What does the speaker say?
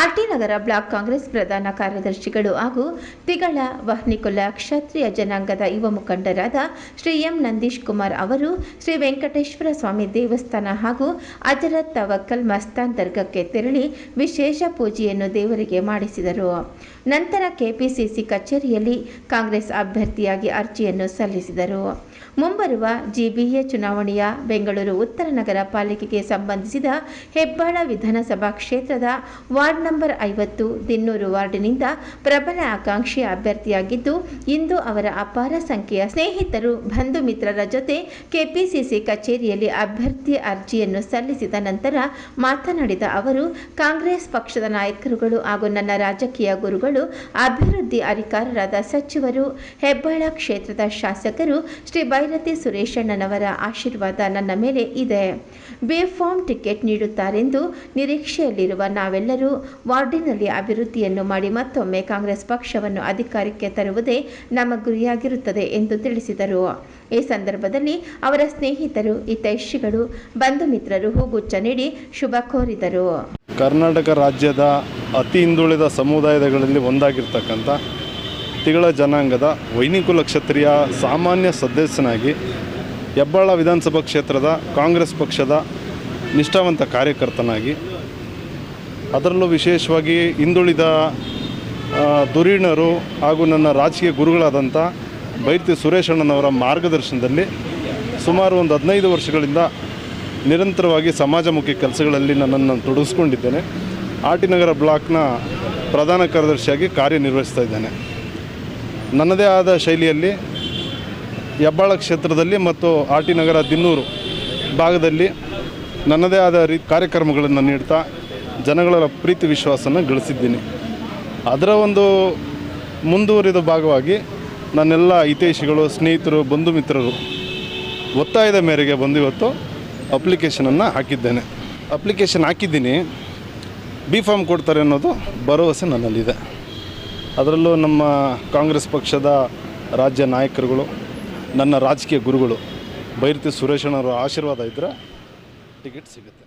RT ನಗರ block Congress ಪ್ರಧಾನ ಕಾರ್ಯದರ್ಶಿಗಳು ಹಾಗೂ ತಿಗಳ ವಹ್ನಿಕುಲ ಕ್ಷತ್ರಿಯ ಜನಾಂಗದ ಯುವ ಮುಖಂಡರಾದ ಶ್ರೀ ಎಂ ನಂದೀಶ್ ಕುಮಾರ್ ಅವರು ಶ್ರೀ ವೆಂಕಟೇಶ್ವರ ಸ್ವಾಮಿ ದೇವಸ್ಥಾನ ಹಾಗೂ ಅಜರತ್ ತವಕ್ಕಲ್ ಮಸ್ತಾನ್ ದರ್ಗಕ್ಕೆ ತೆರಳಿ ವಿಶೇಷ ಪೂಜೆಯನ್ನು ದೇವರಿಗೆ ಮಾಡಿಸಿದರು. ನಂತರ ಕೆಪಿಸಿಸಿ ಕಚೇರಿಯಲ್ಲಿ ಕಾಂಗ್ರೆಸ್ ಅಭ್ಯರ್ಥಿಯಾಗಿ ಅರ್ಜಿಯನ್ನು ಸಲ್ಲಿಸಿದರು. ಮುಂಬರುವ ಜಿಬಿಎ ಚುನಾವಣೆಯ ಬೆಂಗಳೂರು ಉತ್ತರ ನಗರ ಪಾಲಿಕೆಗೆ ಸಂಬಂಧಿಸಿದ ಹೆಬ್ಬಾಳ ವಿಧಾನಸಭಾ ಕ್ಷೇತ್ರದ ವಾರ್ಡ್ ನಂಬರ್ ಐವತ್ತು ದಿನ್ನೂರು ವಾರ್ಡಿನಿಂದ ಪ್ರಬಲ ಆಕಾಂಕ್ಷಿ ಅಭ್ಯರ್ಥಿಯಾಗಿದ್ದು, ಇಂದು ಅವರ ಅಪಾರ ಸಂಖ್ಯೆಯ ಸ್ನೇಹಿತರು, ಬಂಧು ಮಿತ್ರರ ಜೊತೆ ಕೆಪಿಸಿಸಿ ಕಚೇರಿಯಲ್ಲಿ ಅಭ್ಯರ್ಥಿ ಅರ್ಜಿಯನ್ನು ಸಲ್ಲಿಸಿದ ನಂತರ ಮಾತನಾಡಿದ ಅವರು, ಕಾಂಗ್ರೆಸ್ ಪಕ್ಷದ ನಾಯಕರುಗಳು ಹಾಗೂ ನನ್ನ ರಾಜಕೀಯ ಗುರುಗಳು, ಅಭಿವೃದ್ಧಿ ಅಧಿಕಾರರಾದ ಸಚಿವರು, ಹೆಬ್ಬಾಳ ಕ್ಷೇತ್ರದ ಶಾಸಕರು, ಶ್ರೀ ಬೈರತಿ ಸುರೇಶಣ್ಣನವರ ಆಶೀರ್ವಾದ ನನ್ನ ಮೇಲೆ ಇದೆ. ಬೇ ಫಾರ್ಮ್ ಟಿಕೆಟ್ ನೀಡುತ್ತಾರೆಂದು ನಿರೀಕ್ಷೆಯಲ್ಲಿರುವ ನಾವೆಲ್ಲರೂ ವಾರ್ಡಿನಲ್ಲಿ ಅಭಿವೃದ್ಧಿಯನ್ನು ಮಾಡಿ ಮತ್ತೊಮ್ಮೆ ಕಾಂಗ್ರೆಸ್ ಪಕ್ಷವನ್ನು ಅಧಿಕಾರಕ್ಕೆ ತರುವುದೇ ನಮ್ಮ ಗುರಿಯಾಗಿರುತ್ತದೆ ಎಂದು ತಿಳಿಸಿದರು. ಈ ಸಂದರ್ಭದಲ್ಲಿ ಅವರ ಸ್ನೇಹಿತರು, ಹಿತೈಷಿಗಳು, ಬಂಧು ಮಿತ್ರರು ಹೂಗುಚ್ಛ ನೀಡಿ ಶುಭ ಕೋರಿದರು. ಕರ್ನಾಟಕ ರಾಜ್ಯದ ಅತಿ ಹಿಂದುಳಿದ ಸಮುದಾಯಗಳಲ್ಲಿ ಒಂದಾಗಿರ್ತಕ್ಕಂಥ ತಿಗಳ ಜನಾಂಗದ ವೈನಿಕುಲ ಕ್ಷತ್ರಿಯ ಸಾಮಾನ್ಯ ಸದಸ್ಯನಾಗಿ ಹೆಬ್ಬಾಳ ವಿಧಾನಸಭಾ ಕ್ಷೇತ್ರದ ಕಾಂಗ್ರೆಸ್ ಪಕ್ಷದ ನಿಷ್ಠಾವಂತ ಕಾರ್ಯಕರ್ತನಾಗಿ ಅದರಲ್ಲೂ ವಿಶೇಷವಾಗಿ ಹಿಂದುಳಿದ ಧುರೀಣರು ಹಾಗೂ ನನ್ನ ರಾಜಕೀಯ ಗುರುಗಳಾದಂಥ ಬೈರ್ತಿ ಸುರೇಶಣ್ಣನವರ ಮಾರ್ಗದರ್ಶನದಲ್ಲಿ ಸುಮಾರು ಒಂದು ಹದಿನೈದು ವರ್ಷಗಳಿಂದ ನಿರಂತರವಾಗಿ ಸಮಾಜಮುಖಿ ಕೆಲಸಗಳಲ್ಲಿ ನನ್ನನ್ನು ತೊಡಗಿಸ್ಕೊಂಡಿದ್ದೇನೆ. ಆರ್ ಟಿ ನಗರ ಬ್ಲಾಕ್ನ ಪ್ರಧಾನ ಕಾರ್ಯದರ್ಶಿಯಾಗಿ ಕಾರ್ಯನಿರ್ವಹಿಸ್ತಾ ಇದ್ದೇನೆ. ನನ್ನದೇ ಆದ ಶೈಲಿಯಲ್ಲಿ ಹೆಬ್ಬಾಳ ಕ್ಷೇತ್ರದಲ್ಲಿ ಮತ್ತು ಆರ್ ಟಿ ನಗರ ದಿನ್ನೂರು ಭಾಗದಲ್ಲಿ ನನ್ನದೇ ಆದ ರೀ ಕಾರ್ಯಕ್ರಮಗಳನ್ನು ನೀಡ್ತಾ ಜನಗಳ ಪ್ರೀತಿ ವಿಶ್ವಾಸನ ಗಳಿಸಿದ್ದೀನಿ. ಅದರ ಒಂದು ಮುಂದುವರಿದ ಭಾಗವಾಗಿ ನನ್ನೆಲ್ಲ ಹಿತೈಷಿಗಳು, ಸ್ನೇಹಿತರು, ಬಂಧು ಮಿತ್ರರು ಒತ್ತಾಯದ ಮೇರೆಗೆ ಬಂದು ಇವತ್ತು ಅಪ್ಲಿಕೇಶನನ್ನು ಹಾಕಿದ್ದೇನೆ. ಅಪ್ಲಿಕೇಶನ್ ಹಾಕಿದ್ದೀನಿ. ಬಿ ಫಾರ್ಮ್ ಕೊಡ್ತಾರೆ ಅನ್ನೋದು ಭರವಸೆ ನನ್ನಲ್ಲಿದೆ. ಅದರಲ್ಲೂ ನಮ್ಮ ಕಾಂಗ್ರೆಸ್ ಪಕ್ಷದ ರಾಜ್ಯ ನಾಯಕರುಗಳು, ನನ್ನ ರಾಜಕೀಯ ಗುರುಗಳು, ಬೈರತಿ ಸುರೇಶಣ್ಣವರ ಆಶೀರ್ವಾದ ಇದ್ದರೆ ಟಿಕೆಟ್ ಸಿಗುತ್ತೆ.